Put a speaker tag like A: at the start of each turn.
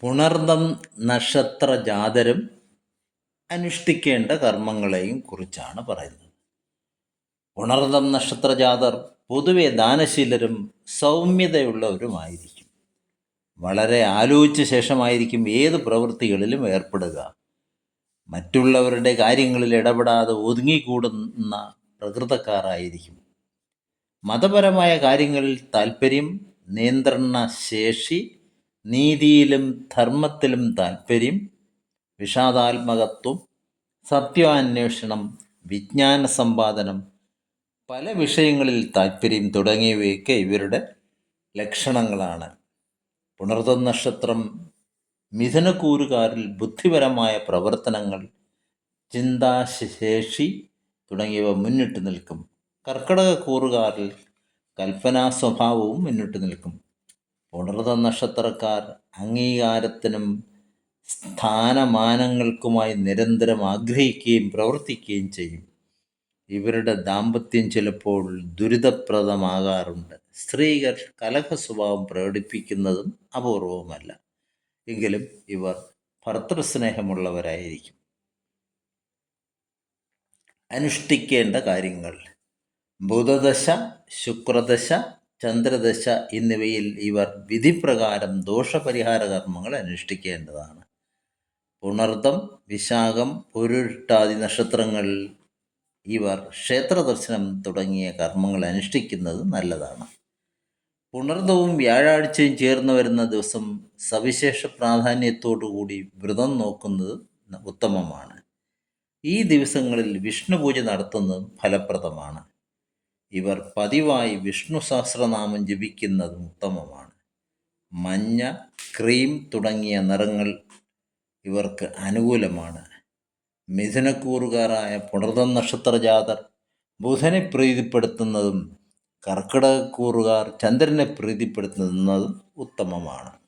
A: പുണർദം നക്ഷത്ര ജാതരും അനുഷ്ഠിക്കേണ്ട കർമ്മങ്ങളെയും കുറിച്ചാണ് പറയുന്നത്. പുണർദം നക്ഷത്ര ജാതർ പൊതുവെ ദാനശീലരും സൗമ്യതയുള്ളവരുമായിരിക്കും. വളരെ ആലോചിച്ച ശേഷമായിരിക്കും ഏത് പ്രവൃത്തികളിലും ഏർപ്പെടുക. മറ്റുള്ളവരുടെ കാര്യങ്ങളിൽ ഇടപെടാതെ ഒതുങ്ങിക്കൂടുന്ന പ്രകൃതക്കാരായിരിക്കും. മതപരമായ കാര്യങ്ങളിൽ താല്പര്യം നിയന്ത്രണ ശേഷി നീതിയിലും ധർമ്മത്തിലും താല്പര്യം വിഷാദാത്മകത്വം സത്യാന്വേഷണം വിജ്ഞാന സമ്പാദനം പല വിഷയങ്ങളിൽ താല്പര്യം തുടങ്ങിയവയൊക്കെ ഇവരുടെ ലക്ഷണങ്ങളാണ്. പുണർതം നക്ഷത്രം മിഥുനക്കൂറുകാരിൽ ബുദ്ധിപരമായ പ്രവർത്തനങ്ങൾ ചിന്താശേഷി തുടങ്ങിയവ മുന്നിട്ട് നിൽക്കും. കർക്കിടക കൂറുകാരിൽ കൽപ്പനാ സ്വഭാവവും മുന്നിട്ട് നിൽക്കും. പുണർത നക്ഷത്രക്കാർ അംഗീകാരത്തിനും സ്ഥാനമാനങ്ങൾക്കുമായി നിരന്തരം ആഗ്രഹിക്കുകയും പ്രവർത്തിക്കുകയും ചെയ്യും. ഇവരുടെ ദാമ്പത്യം ചിലപ്പോൾ ദുരിതപ്രദമാകാറുണ്ട്. സ്ത്രീകൾ കലഹ സ്വഭാവം പ്രകടിപ്പിക്കുന്നതും അപൂർവമല്ല എങ്കിലും ഇവർ ഭർത്തൃസ്നേഹമുള്ളവരായിരിക്കും. അനുഷ്ഠിക്കേണ്ട കാര്യങ്ങൾ. ബുധദശ ശുക്രദശ ചന്ദ്രദശ എന്നിവയിൽ ഇവർ വിധിപ്രകാരം ദോഷപരിഹാര കർമ്മങ്ങൾ അനുഷ്ഠിക്കേണ്ടതാണ്. പുണർദം വിശാഖം പൊരുട്ടാദി നക്ഷത്രങ്ങളിൽ ഇവർ ക്ഷേത്ര ദർശനം തുടങ്ങിയ കർമ്മങ്ങൾ അനുഷ്ഠിക്കുന്നത് നല്ലതാണ്. പുണർദവും വ്യാഴാഴ്ചയും ചേർന്ന് വരുന്ന ദിവസം സവിശേഷ പ്രാധാന്യത്തോടുകൂടി വ്രതം നോക്കുന്നത് ഉത്തമമാണ്. ഈ ദിവസങ്ങളിൽ വിഷ്ണു പൂജ നടത്തുന്നതും ഫലപ്രദമാണ്. ഇവർ പതിവായി വിഷ്ണു സഹസ്രനാമം ജപിക്കുന്നതും ഉത്തമമാണ്. മഞ്ഞ ക്രീം തുടങ്ങിയ നിറങ്ങൾ ഇവർക്ക് അനുകൂലമാണ്. മിഥുനക്കൂറുകാരായ പുണർദ നക്ഷത്ര ജാതർ ബുധനെ പ്രീതിപ്പെടുത്തുന്നതും കർക്കിടകക്കൂറുകാർ ചന്ദ്രനെ പ്രീതിപ്പെടുത്തുന്നതും ഉത്തമമാണ്.